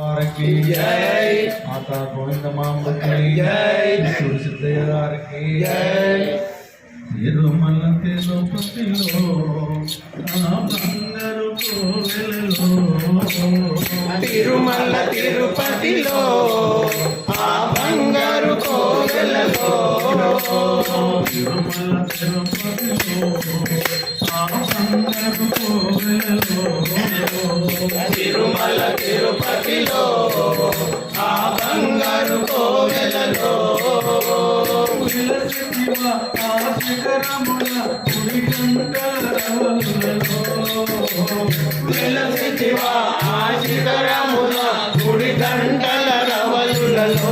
వారికి జై. మాతా గోవిందమాంబకి జై. శివుడు సిద్ధయ్య గారికి జై. తిరుమల తిరుపతిలో ఆ బంగారు కోవెలలో. తిరుమల తిరుపతిలో. తిరుమల తిరుపతిలో ఆ బంగారు కోవెలలో శిఖరముల కుడి గంటల రవలులలో వెలసివా ఆ శిఖరముల గుడి గంటల రవలులలో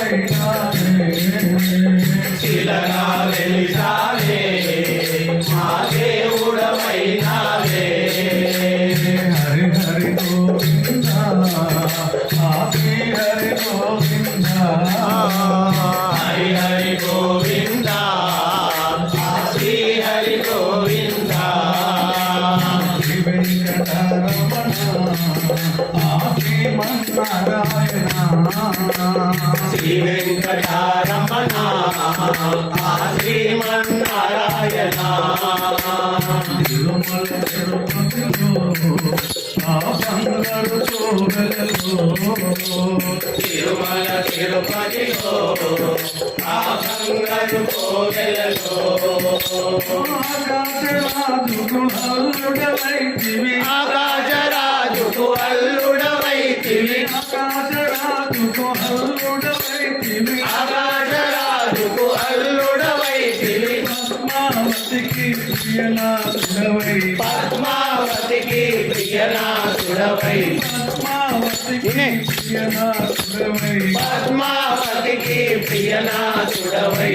దేవుడవైనావే శ్రీ వెంకటరమణ శ్రీమన్నారాయణ తిరుపతిలో ఆ బంగారు కోవెలలో ఆకాశరాజుకు అల్లుడవైతివి ఆకాశరాజుకు అల్లుడవైతివి ఆకాశరాజుకు అల్లుడవైతివి ఆకాశరాజుకు అల్లుడవైతివి పద్మావతికి ప్రియనాథుడవై పద్మావతికి ప్రియనాథుడవై ప్రియనాథుడవై పద్మావతికి ప్రియనాథుడవై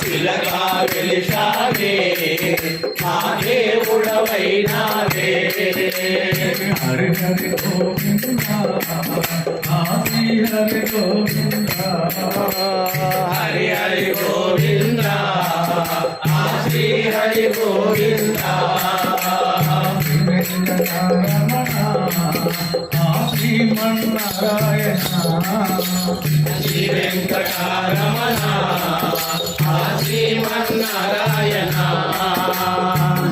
శిలగా వెలిసావే మా దేవుడవైనావే హరి హరి గోవింద ఆది హరి గోవింద హరి హరి గోవింద. శ్రీ హరి గోవింద శ్రీ వెంకటరమణ శ్రీమన్నారాయణ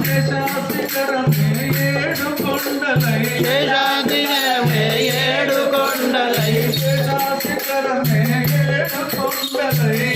శేషాశిఖరమే ఏడు కొండలై. శేషాదిగమే ఏడు కొండలై శేషాశిఖరమే ఏడు కొండలై.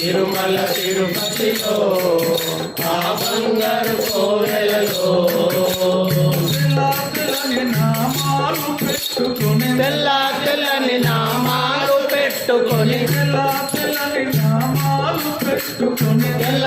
తిరుమల తిరుపతిలో ఆ బంగారు కోవెలలో. నామాలు పెట్టుకుని తెల్ల తెల్లని నామాలు పెట్టుకొని తెల్లని నామాలు పెట్టుకుని తెల్ల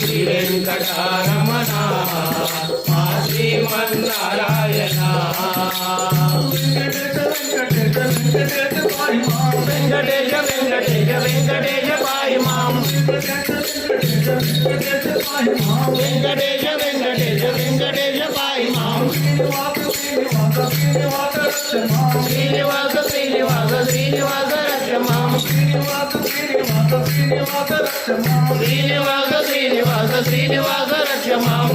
శ్రీ వెంకటరమణ మా శ్రీమన్నారాయణ. వెంకటేశ వెంకటేశ వెంకటేశ పాయి మాం వెంకటేశ వెంకటేశ వెంకటేశ వెంకటేశ శ్రీనివాస శ్రీనివాస రక్షమాం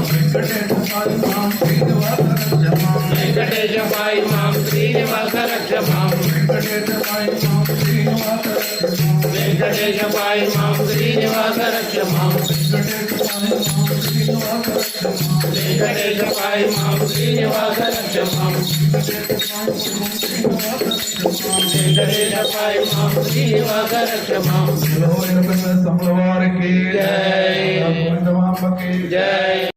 వెంకటేశ పాయి మాం శ్రీనివాస రక్షమాం వెంకటేశ పాయి మాం శ్రీనివాస రక్షమాం వెంకటేశ పాయి మాం శ్రీనివాస రక్షమాం వెంకటేశ పాయి